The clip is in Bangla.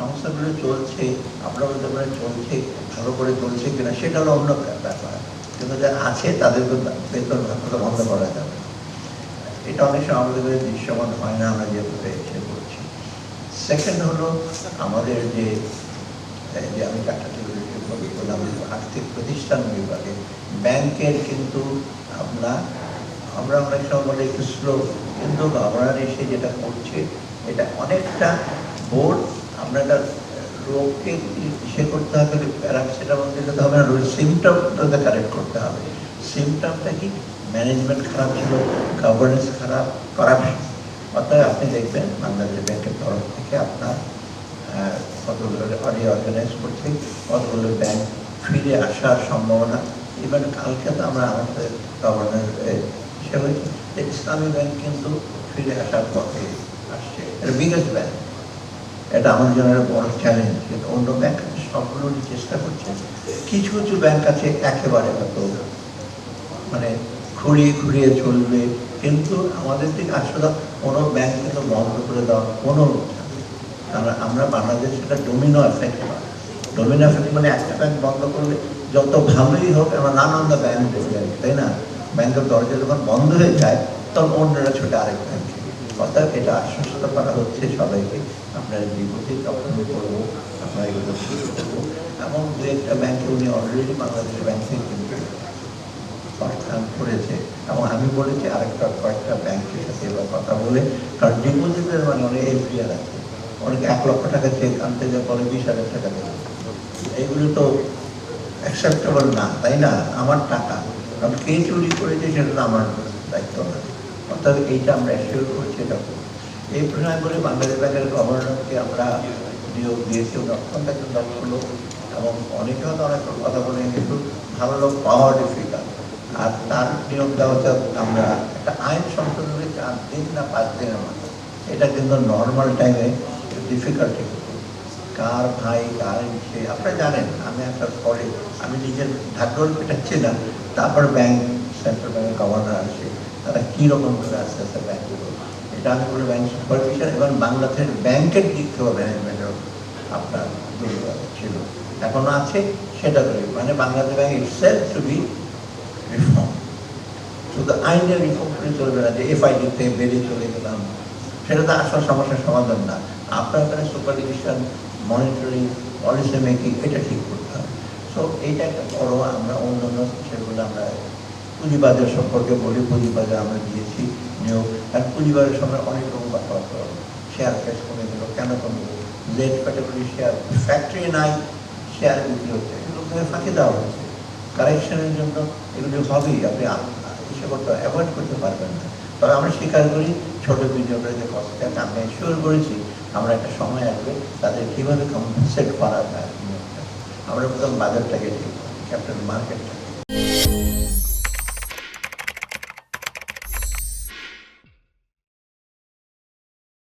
সংস্থাগুলো চলছে, আমরা বলতে চলছে, ভালো করে চলছে কিনা সেটা হলো অন্য ব্যাপার। কিন্তু যারা আছে তাদেরকে বেতন ভাতা বন্ধ করা যাবে। এটা অনেক সময় আমাদের দৃশ্যমান হয় না, আমরা যেভাবে এসে করছি সেকেন্ড হলো আমাদের যে যে আমি চারটাতে বললাম আর্থিক প্রতিষ্ঠান বিভাগে, ব্যাংকের কিন্তু আপনার আমরা অনেক সময় বলে একটু স্লো কিন্তু গভর্নর এসে যেটা করছে, এটা অনেকটা বোর্ড আপনারা রোগকে সে করতে হবে প্যারাসিটামল দিতে হবে না সিমটমটাকে কারেক্ট করতে হবে। সিমটমটা কি? ম্যানেজমেন্ট খারাপ ছিল গভর্নেন্স খারাপ করাপশন অর্থাৎ আপনি দেখবেন বাংলাদেশ ব্যাংকের তরফ থেকে আপনার কতগুলো অডি অর্গানাইজ করছে, কতগুলো ব্যাংক ফিরে আসার সম্ভাবনা। ইভেন কালকে তো আমরা আমাদের গভর্নর হিসেবে ইসলামী ব্যাংক কিন্তু ফিরে আসার পথে আসছে। বিগেস্ট ব্যাংক এটা আমার জন্য একটা বড় চ্যালেঞ্জ কিন্তু অন্য ব্যাংক সবগুলো চেষ্টা করছে কিছু কিছু ব্যাংক আছে একেবারে হয়তো মানে ঘুরিয়ে ঘুরিয়ে চলবে, কিন্তু আমাদের থেকে আসলে কোনো ব্যাংক কিন্তু বন্ধ করে দেওয়ার কোনো কারণ আমরা বাংলাদেশ একটা ডোমিনো এফেক্ট ডোমিনো এফেক্ট মানে একটা ব্যাংক বন্ধ করলে যত ভালোই হোক, আমরা নানান ব্যাংক যাই তাই না? ব্যাংকের দরজা যখন বন্ধ হয়ে যায়, তখন অন্যরা ছুটে আরেক ব্যাংকে অর্থাৎ এটা আশ্বস্ত করা হচ্ছে সবাইকে। আপনার বিপদে তখন করব, আমরা এগুলো করব। এবং দু একটা ব্যাংকে উনি অলরেডি বাংলাদেশ ব্যাংকে কিন্তু অর্থায়ন করেছে। এবং আমি বলেছি আরেকটা, কয়েকটা ব্যাংকের সাথে এবার কথা বলে, কারণ ডিপোজিটের মানে অনেক এফডিআর আছে। অনেকে এক লক্ষ টাকা চেক আনতে যায় বলে বিশ হাজার টাকা দেবে এইগুলো তো অ্যাকসেপ্টেবল না, তাই না? আমার টাকা। কারণ কে চুরি করেছে সেটা আমার দায়িত্ব না। অর্থাৎ এইটা আমরা অ্যাসিওর করছি করব। এই প্রশ্ন করে বাংলাদেশ ব্যাংকের গভর্নরকে আমরা নিয়োগ দিয়েছি উনি অত্যন্ত একজন দক্ষ লোক এবং অনেকে হয়তো অনেক কথা বলে কিন্তু ভালো লোক পাওয়া ডিফিকাল্ট আর তার নিয়োগ দেওয়া আমরা একটা আইন সংশোধনে চার দিন না পাঁচ দিনের মধ্যে। এটা কিন্তু নর্মাল টাইমে ডিফিকাল্টি কার ভাই, কার সে, আপনারা জানেন, আমি একটা পরে আমি নিজের ঢাকর পেটাচ্ছি না, তারপর ব্যাংক সেন্ট্রাল ব্যাংকের গভর্নর আসে। তারা কীরকম করে আস্তে আস্তে ব্যাংকগুলো এটা আমি বলে ব্যাংক সুপারভিশন এবং বাংলাদেশের ব্যাংকের দিক থেকে ম্যানেজমেন্টের আপনার দুর্বল ছিল। এখনও আছে, সেটা করে। মানে Bangladesh bank itself to be reform শুধু আইনের রিফর্ম করে চলবে না, যে এফআইডিতে বেরিয়ে চলে গেলাম, সেটা তো আসল সমস্যার সমাধান না। আপনার ওখানে সুপারভিশন মনিটরিং পলিসি মেকিং এটা ঠিক করতে হবে। সো এইটা একটা বড় আমরা অন্য অন্য সেগুলো আমরা পুঁজিবাজার সম্পর্কে বলি, পুঁজিবাজার আমরা দিয়েছি, নিয়োগ। আর পুঁজিবাজারের সময় অনেক রকম কথাবার্তা হলো শেয়ার প্রাইস কমে গেলো, কেন কমে গেলো? লেট ক্যাটাগরি শেয়ার ফ্যাক্টরি নাই শেয়ার বিক্রি হচ্ছে। এগুলোকে ফাঁকি দেওয়া হচ্ছে। কারেকশনের জন্য এগুলো হবেই, আপনি ইসে করতে অ্যাভয়েড করতে পারবেন না। তবে আমরা স্বীকার করি, ছোটো বিনিয়োগের যে কষ্টটা আমরা এনশিওর করেছি, আমরা একটা সময় আসবে তাদের কীভাবে কম্পেনসেট করা যায়। আমরা প্রথম বাজারটাকে ঠিক ক্যাপিটাল মার্কেটটাকে